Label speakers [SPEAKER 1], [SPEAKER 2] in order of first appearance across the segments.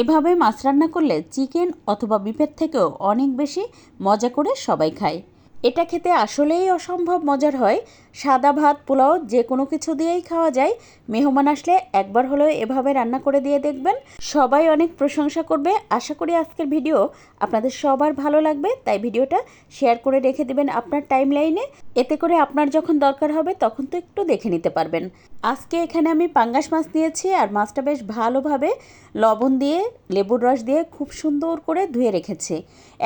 [SPEAKER 1] এভাবে মাছ রান্না করলে চিকেন অথবা বিফের থেকেও অনেক বেশি মজা করে সবাই খায়। এটা খেতে আসলেই অসম্ভব মজার হয়। সাদা ভাত, পোলাও, যে কোনো কিছু দিয়েই খাওয়া যায়। মেহমান আসলে একবার হলেও এভাবে রান্না করে দিয়ে দেখবেন। সবাই অনেক প্রশংসা করবে। আশা করি আজকের ভিডিও আপনাদের সবার ভালো লাগবে। তাই ভিডিওটা শেয়ার করে রেখে দেবেন আপনার টাইম লাইনে এতে করে আপনার যখন দরকার হবে তখন তো একটু দেখে নিতে পারবেন। আজকে এখানে আমি পাঙ্গাস মাছ নিয়েছি আর মাছটা বেশ ভালোভাবে লবণ দিয়ে, লেবুর রস দিয়ে খুব সুন্দর করে ধুয়ে রেখেছি।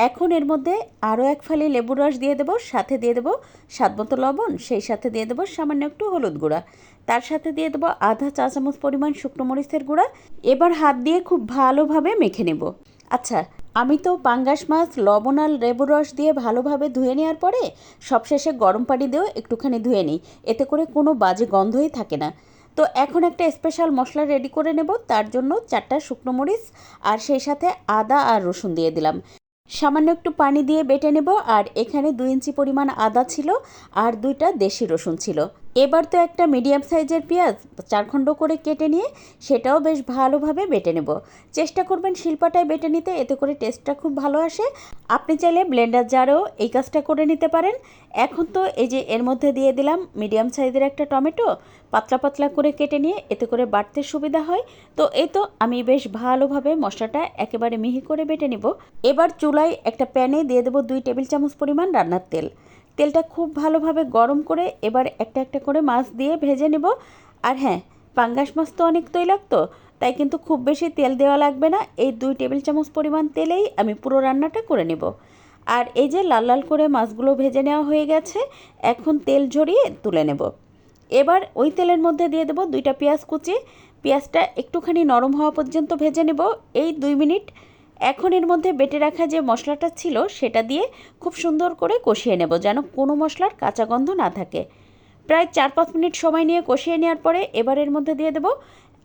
[SPEAKER 1] এখন এর মধ্যে আরও এক ফালি লেবুর রস দিয়ে দেবো, সাথে দিয়ে দেবো স্বাদ মতো লবণ, সেই সাথে দিয়ে দেবো সামান্য একটু হলুদ গুঁড়া। তার সাথে দিয়ে দেবো আধা চা চামচ পরিমাণ শুকনো মরিচের গুঁড়া। এবার হাত দিয়ে খুব ভালোভাবে মেখে নেব। আচ্ছা আমি তো পাঙ্গাস মাছ, লবণ আর লেবুর রস দিয়ে ভালোভাবে ধুয়ে নেওয়ার পরে সবশেষে গরম পানি দিয়েও একটুখানি ধুয়ে নিই। এতে করে কোনো বাজে গন্ধই থাকে না। তো এখন একটা স্পেশাল মশলা রেডি করে নেব। তার জন্য চারটা শুকনো মরিচ আর সেই সাথে আদা আর রসুন দিয়ে দিলাম। সামান্য একটু পানি দিয়ে বেটে নেব, আর এখানে দুই ইঞ্চি পরিমাণ আদা ছিল আর দুইটা দেশি রসুন ছিল। এবার তো একটা মিডিয়াম সাইজের পেঁয়াজ চারখণ্ড করে কেটে নিয়ে সেটাও বেশ ভালোভাবে বেটে নেব। চেষ্টা করবেন শিল্পাটায় বেটে নিতে, এতে করে টেস্টটা খুব ভালো আসে। আপনি চাইলে ব্লেন্ডার জারেও এই কাজটা করে নিতে পারেন। এখন তো এই যে এর মধ্যে দিয়ে দিলাম মিডিয়াম সাইজের একটা টমেটো, পাতলা পাতলা করে কেটে নিয়ে এতে করে বাড়তে সুবিধা হয়। তো এই তো আমি বেশ ভালোভাবে মশলাটা একেবারে মিহি করে বেটে নিব। এবার চুলায় একটা প্যানে দিয়ে দেবো দুই টেবিল চামচ পরিমাণ রান্নার তেল। তেলটা খুব ভালোভাবে গরম করে এবার একটা একটা করে মাছ দিয়ে ভেজে নেব। আর হ্যাঁ পাঙ্গাস মাছ তো অনেক তৈলাক্ত, তাই কিন্তু খুব বেশি তেল দেওয়া লাগবে না। এই দুই টেবিল চামচ পরিমাণ তেলেই আমি পুরো রান্নাটা করে নেব। আর এই যে লাল লাল করে মাছগুলো ভেজে নেওয়া হয়ে গেছে, এখন তেল ঝরিয়ে তুলে নেব। এবার ওই তেলের মধ্যে দিয়ে দেবো দুইটা পেঁয়াজ কুচি। পেঁয়াজটা একটুখানি নরম হওয়া পর্যন্ত ভেজে নেব। এই দুই মিনিট এখন এর মধ্যে বেটে রাখা যে মশলাটা ছিল, সেটা দিয়ে খুব সুন্দর করে কষিয়ে নেব যেন কোনো মশলার কাঁচা গন্ধ না থাকে। প্রায় চার পাঁচ মিনিট সময় নিয়ে কষিয়ে নেওয়ার পরে এবার এর মধ্যে দিয়ে দেবো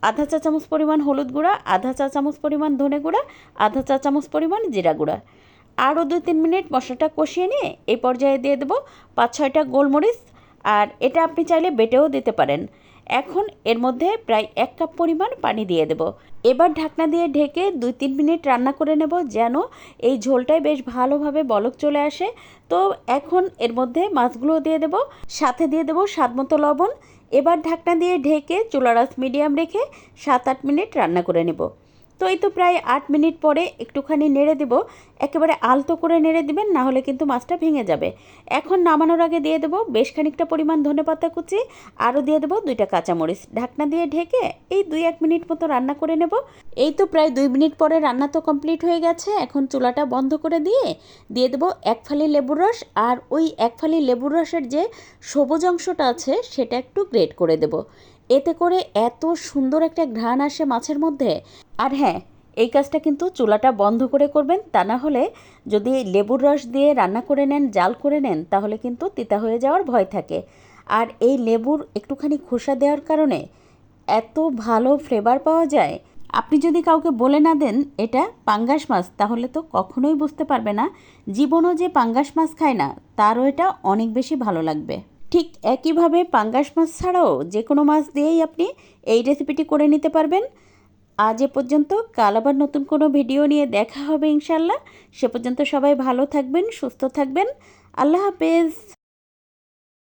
[SPEAKER 1] আধা চা চামচ পরিমাণ হলুদ গুঁড়া, আধা চা চামচ পরিমাণ ধনে গুঁড়া, আধা চা চামচ পরিমাণ জিরা গুঁড়া। আরও দু তিন মিনিট মশলাটা কষিয়ে নিয়ে এই পর্যায়ে দিয়ে দেবো পাঁচ ছয়টা গোলমরিচ, আর এটা আপনি চাইলে বেটেও দিতে পারেন। এখন এর মধ্যে প্রায় এক কাপ পরিমাণ পানি দিয়ে দেব। এবার ঢাকনা দিয়ে ঢেকে দুই তিন মিনিট রান্না করে নেব যেন এই ঝোলটায় বেশ ভালোভাবে বলক চলে আসে। তো এখন এর মধ্যে মাছগুলো দিয়ে দেব, সাথে দিয়ে দেব স্বাদ মতো লবণ। এবার ঢাকনা দিয়ে ঢেকে চুলারাস মিডিয়াম রেখে সাত আট মিনিট রান্না করে নেব। তো এই তো প্রায় আট মিনিট পরে একটুখানি নেড়ে দেব। একেবারে আলতো করে নেড়ে দিবেন, না হলে কিন্তু মাছটা ভেঙে যাবে। এখন নামানোর আগে দিয়ে দেবো বেশ খানিকটা পরিমাণ ধনে পাতা কুচি, আরও দিয়ে দেবো দুইটা কাঁচামরিচ। ঢাকনা দিয়ে ঢেকে এই দুই এক মিনিট মতো রান্না করে নেব। এই তো প্রায় দুই মিনিট পরে রান্না তো কমপ্লিট হয়ে গেছে। এখন চুলাটা বন্ধ করে দিয়ে দিয়ে দেবো এক ফালি লেবুর রস, আর ওই এক ফালি লেবুর রসের যে সবুজ অংশটা আছে, সেটা একটু গ্রেট করে দেব। এতে করে এত সুন্দর একটা ঘ্রাণ আসে মাছের মধ্যে। আর হ্যাঁ এই কাজটা কিন্তু চুলাটা বন্ধ করে করবেন, তা না হলে যদি লেবুর রস দিয়ে রান্না করে নেন, জাল করে নেন, তাহলে কিন্তু তিতা হয়ে যাওয়ার ভয় থাকে। আর এই লেবুর একটুখানি খোসা দেওয়ার কারণে এত ভালো ফ্লেভার পাওয়া যায়। আপনি যদি কাউকে বলে না দেন এটা পাঙ্গাস মাছ, তাহলে তো কখনোই বুঝতে পারবে না। জীবনও যে পাঙ্গাস মাছ খায় না, তারও এটা অনেক বেশি ভালো লাগবে। ঠিক একইভাবে পাঙ্গাস মাছ ছাড়াও যে কোনো মাছ দিয়েই আপনি এই রেসিপিটি করে নিতে পারবেন। আজ এ পর্যন্ত, কাল আবার নতুন কোনো ভিডিও নিয়ে দেখা হবে ইনশাল্লাহ সে পর্যন্ত সবাই ভালো থাকবেন, সুস্থ থাকবেন। আল্লাহ হাফেজ।